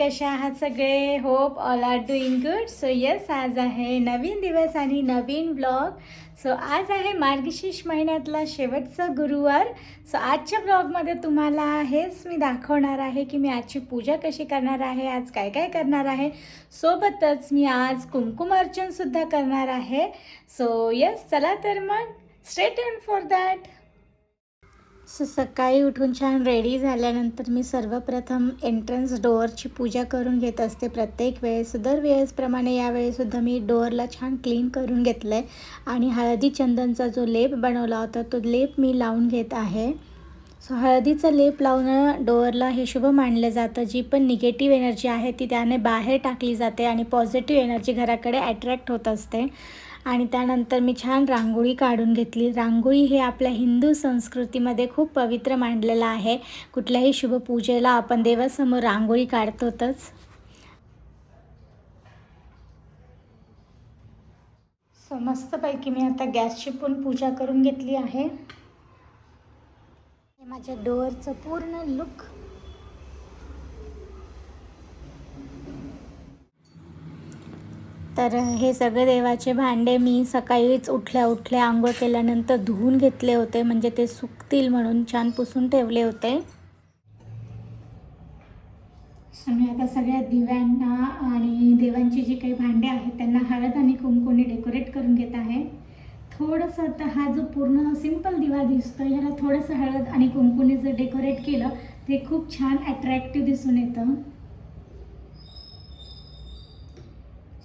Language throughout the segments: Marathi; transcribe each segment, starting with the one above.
कशा आहात सगळे? Hope all are doing good so yes आज आहे नवीन दिवस आणि नवीन ब्लॉग सो आज आहे मार्गशीर्ष महिन्यातला शेवटचा गुरुवार. सो आजच्या ब्लॉगमध्ये तुम्हाला हेच मी दाखवणार आहे की मी आजची पूजा कशी करणार आहे आज काय काय करणार आहे. सोबतच मी आज कुंकुम अर्चनसुद्धा करणार आहे. सो येस चला तर मग. Straight and for that so सकाळी उठून छान रेडी झाल्यानंतर मी सर्वप्रथम एंट्रन्स डोअरची पूजा करून घेत असते प्रत्येक वेळेस. दर वेळेसप्रमाणे यावेळेसुद्धा मी डोअरला छान क्लीन करून घेतलं आहे आणि हळदी चंदनचा जो लेप बनवला होता तो लेप मी लावून घेत आहे. सो हळदीचा लेप लावणं डोअरला हे शुभ मानलं जातं. जी पण निगेटिव्ह एनर्जी आहे ती त्याने बाहेर टाकली जाते आणि पॉझिटिव्ह एनर्जी घराकडे अट्रॅक्ट होत असते. आणि त्यानंतर मी छान रांगोळी काढून घेतली. रांगोळी हे आपल्या हिंदू संस्कृतीमध्ये खूप पवित्र मांडलेलं आहे. कुठल्याही शुभपूजेला आपण देवासमोर रांगोळी काढतोतच. सो मस्तपैकी मी आता गॅसची पण पूजा करून घेतली आहे. हे माझ्या डोअरचं पूर्ण लुक तर हे सगळे देवाचे भांडे मी सकाळीच उठल्या उठल्या आंघोळ केल्यानंतर धुवून घेतले होते. म्हणजे ते सुकतील म्हणून छान पुसून ठेवले होते. आम्ही आता सगळ्या दिव्यांना आणि देवांची जी काही भांडे आहेत त्यांना हळद आणि कुंकुने डेकोरेट करून घेत आहे. थोडंसं आता हा जो पूर्ण सिंपल दिवा दिसतो ह्याला थोडंसं हळद आणि कुंकुने जर डेकोरेट केलं ते खूप छान अट्रॅक्टिव्ह दिसून येतं.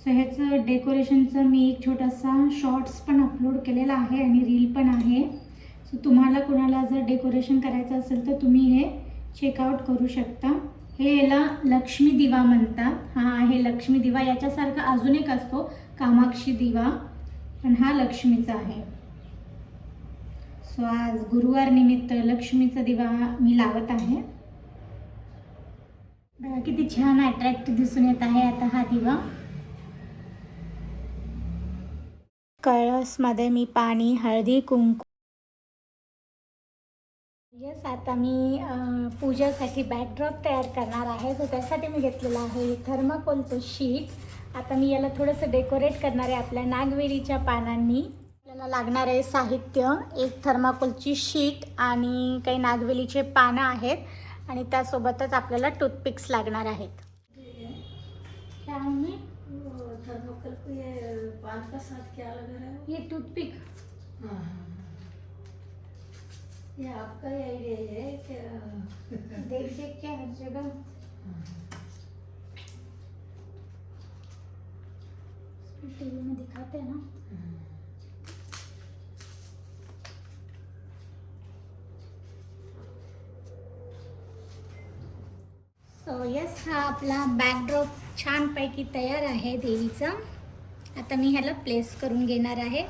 सो ह्याचं डेकोरेशनचं मी एक छोटासा शॉर्ट्स पण अपलोड केलेला आहे आणि रील पण आहे. सो तुम्हाला कोणाला जर डेकोरेशन करायचं असेल तर तुम्ही हे चेकआउट करू शकता. हे याला लक्ष्मी दिवा म्हणतात. हा आहे लक्ष्मी दिवा. याच्यासारखा अजून एक असतो कामाक्षी दिवा. पण हा लक्ष्मीचा आहे. सो आज गुरुवार निमित्त लक्ष्मीचा दिवा मी लावत आहे. बघा किती छान अट्रॅक्टिव्ह दिसून येत आहे आता हा दिवा. कळसमध्ये मी पाणी हळदी कुंकू येस आता मी पूजेसाठी बॅकड्रॉप तयार करणार आहे. तर त्यासाठी मी घेतलेलं आहे थर्माकोलचं शीट आता मी याला थोडंसं डेकोरेट करणार आहे आपल्या नागवेलीच्या पानांनी. आपल्याला लागणार आहे साहित्य एक थर्माकोलची शीट आणि काही नागवेलीचे पानं आहेत. आणि त्यासोबतच आपल्याला टूथपिक्स लागणार आहेत. को ये पान का साथ क्या लगा रहा है ये टूथपिक। हाँ हाँ ये आपका ही आइडिया है क्या देख देख के हर जगह टीवी में दिखाते हैं ना। यस हा आपला बॅकड्रॉप छानपैकी तयार आहे देवीचा. आता मी ह्याला प्लेस करून घेणार आहे.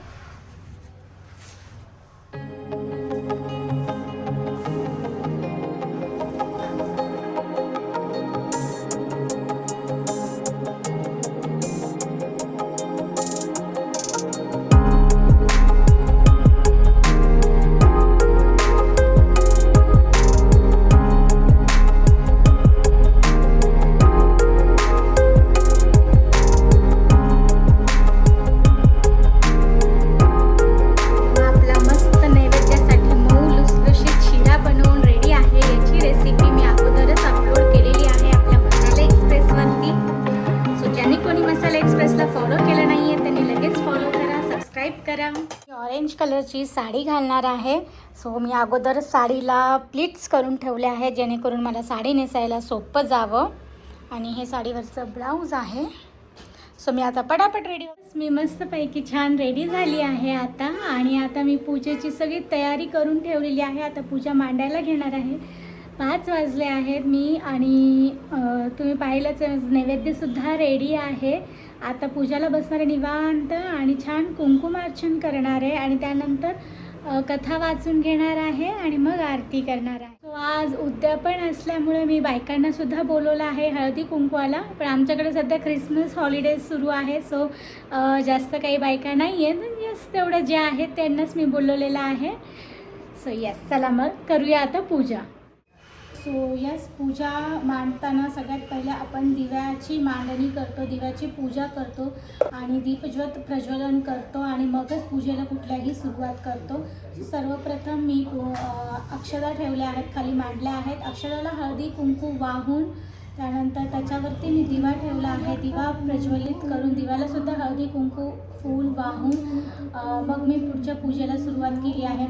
कलरची साडी घालणार आहे. सो मी अगोदर साडीला प्लीट्स करून ठेवले आहे जेणेकरून मला साडी नेसायला सोपं जावं. आणि हे साडीवरचं ब्लाऊज आहे. सो मी आता पटापट रेडी हो- मी मस्तपैकी छान रेडी झाली आहे आता. आणि आता मी पूजेची सगळी तयारी करून ठेवलेली आहे. आता पूजा मांडायला घेणार आहे. पाच वाजले आहेत मी आणि तुम्ही पाहिलंच नैवेद्यसुद्धा रेडी आहे. आता पूजाला बसणारे निवांत आणि छान कुंकुमार्चन करणार आहे आणि त्यानंतर कथा वाचून घेणार आहे आणि मग आरती करणार आहे. सो आज उद्यापन असल्यामुळे मी बायकांना सुद्धा बोलवलं आहे हळदी कुंकवाला पण आमच्याकडे सध्या ख्रिसमस हॉलिडेज सुरू आहे सो जास्त काही बायका नाही आहेत यस तेवढं जे आहेत त्यांनाच मी बोलवलेलं आहे. सो येस चला मग करूया आता पूजा. सो यस पूजा मांडताना सगळ्यात पहिले आपण दिव्याची मांडणी करतो दिव्याची पूजा करतो आणि दीपज्वत प्रज्वलन करतो आणि मगच पूजेला कुठल्याही सुरुवात करतो. सर्वप्रथम मी अक्षदा ठेवल्या आहेत खाली मांडल्या आहेत. अक्षदाला हळदी कुंकू वाहून त्यानंतर त्याच्यावरती मी दिवा ठेवला आहे. दिवा प्रज्वलित करून दिवालासुद्धा हळदी कुंकू फूल वाहून मग मी पुढच्या पूजेला सुरुवात केली आहे.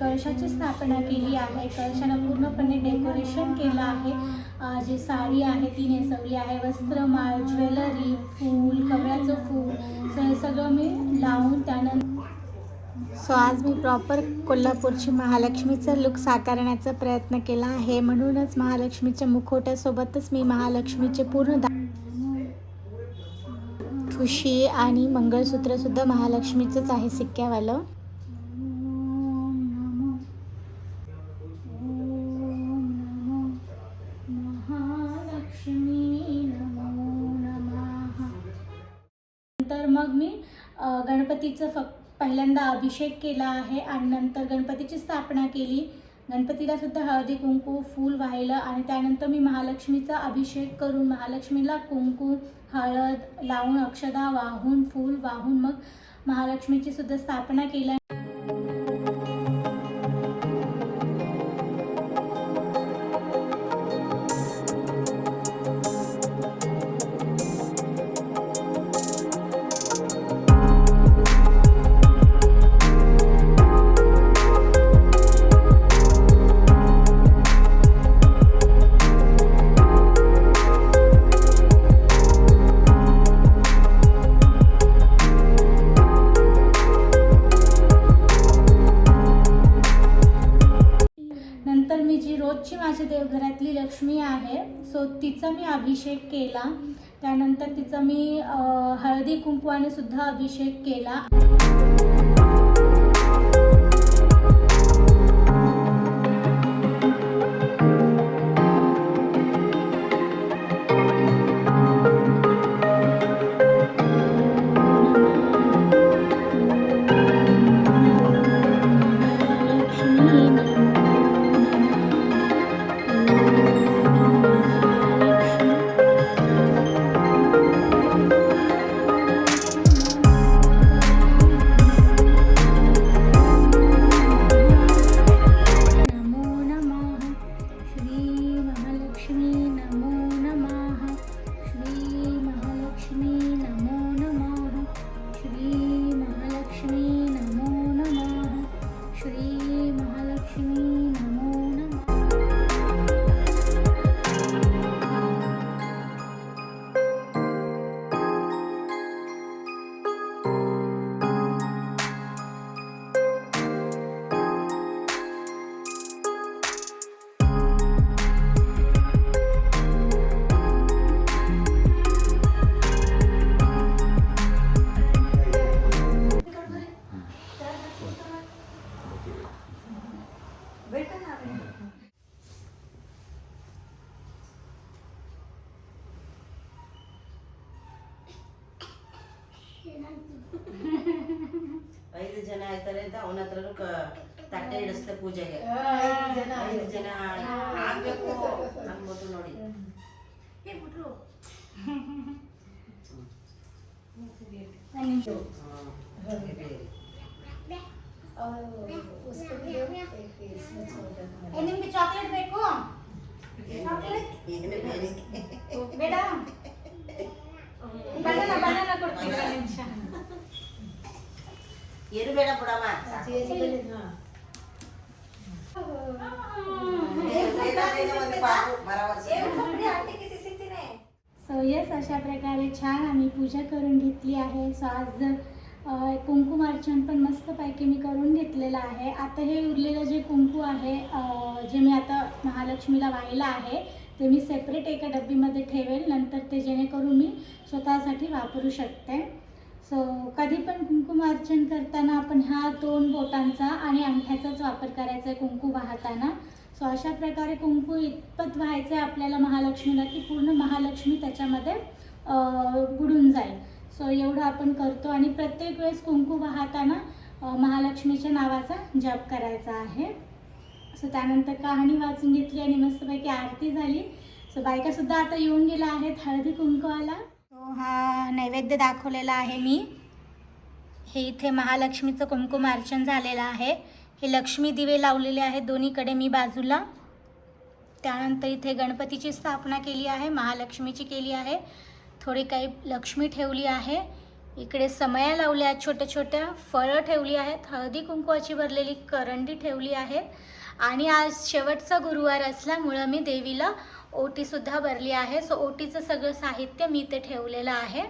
कळशाची स्थापना केली आहे. कळशाला पूर्णपणे डेकोरेशन केलं आहे. जी साडी आहे ती नेसवली आहे. वस्त्रमाळ ज्वेलरी फूल कमळाचं फूल हे सगळं मी लावून त्यानंतर सो आज मी प्रॉपर कोल्हापूरची महालक्ष्मीचं लुक साकारण्याचा प्रयत्न केला आहे. म्हणूनच महालक्ष्मीच्या मुखोट्यासोबतच मी महालक्ष्मीचे पूर्ण दा ठुशी आणि मंगळसूत्रसुद्धा महालक्ष्मीचंच आहे सिक्क्यावालं. मग मी गणपतीचं फक्त पहिल्यांदा अभिषेक केला आहे आणि नंतर गणपतीची स्थापना केली. गणपतीला सुद्धा हळदी कुंकू फूल वाहिलं आणि त्यानंतर मी महालक्ष्मीचा अभिषेक करून महालक्ष्मीला कुंकू हळद लावून अक्षदा वाहून फूल वाहून मग महालक्ष्मीची सुद्धा स्थापना केली. सो तिचा मी अभिषेक केला. त्यानंतर तिचा मी अ, हळदी कुंकवाने सुद्धा अभिषेक केला. ಐದು ಜನ ಆಯ್ತಾರೆ ಅಂತ ಅವನ ಹತ್ರನು ಕ- ತಟ್ಟೆ ಇಡಿಸ್ತೆ ಪೂಜೆಗೆ ಐದು ಜನ ಐದು ಜನ ಆಗ್ಬೇಕು ಅನ್ಬೋದು ನೋಡಿ ಒಂದು ನಿಮಿಷ ಹ್ಮ್. ಇರ್ಲಿ. చూడప్పుడమ్మా सो येस अशा प्रकारे छान आम्ही पूजा करून घेतली आहे. सो आज कुंकुमार्चन पण मस्तपैकी मी करून घेतलेलं आहे. आता हे उरलेलं जे कुंकू आहे जे मी आता महालक्ष्मीला वाहिलं आहे ते मी सेपरेट एका डब्बीमध्ये ठेवेल. नंतर ते जेणेकरून मी स्वतःसाठी वापरू शकते. सो कधी पण कुंकुमार्चन करताना आपण ह्या दोन बोटांचा आणि अंगठ्याचाच वापर करायचा आहे कुंकू वाहताना. सो अशा प्रकारे कुंकू इतपत व्हायचं आहे आपल्याला महालक्ष्मीला की पूर्ण महालक्ष्मी त्याच्यामध्ये बुडून जाईल. सो एवढं आपण करतो आणि प्रत्येक वेळेस कुंकू वाहताना महालक्ष्मीच्या नावाचा जप करायचा आहे. सो त्यानंतर कहाणी वाचून घेतली आणि मस्तपैकी आरती झाली. सो बायकासुद्धा आता येऊन गेल्या आहेत. हळदी कुंकवाला आला. हा नैवेद्य दाखवलेला आहे मी. हे इथे महालक्ष्मीचं कुमकुम अर्चन झालेलं आहे. हे लक्ष्मी दिवे लावलेले आहेत दोन्हीकडे मी बाजूला. त्यानंतर इथे गणपतीची स्थापना केली आहे महालक्ष्मीची केली आहे. थोडी काही लक्ष्मी ठेवली आहे. इकडे समया लावल्या आहेत छोट्या छोट्या फळं ठेवली आहेत हळदी कुंकवाची भरलेली करंडी ठेवली आहे आणि आज शेवटचा गुरुवार असल्यामुळं मी देवीला ओटीसुद्धा भरली आहे. सो ओटीचं सगळं साहित्य मी ते ठेवलेलं आहे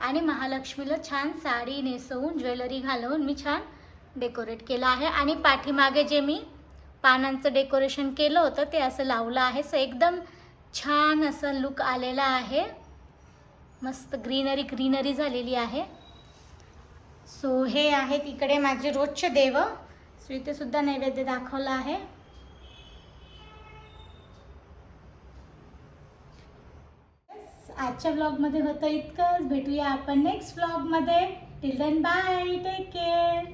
आणि महालक्ष्मीला छान साडी नेसवून ज्वेलरी घालवून मी छान डेकोरेट केलं आहे आणि पाठीमागे जे मी पानांचं डेकोरेशन केलं होतं ते असं लावलं आहे. सो एकदम छान असं लुक आलेला आहे. मस्त ग्रीनरी ग्रीनरी झालेली आहे. सो हे आहेत इकडे माझे रोजचे देव. सो इथेसुद्धा नैवेद्य दाखवला आहे. आजच्या ब्लॉगमध्ये होतं इतकंच. भेटूया आपण नेक्स्ट ब्लॉगमध्ये till then bye take care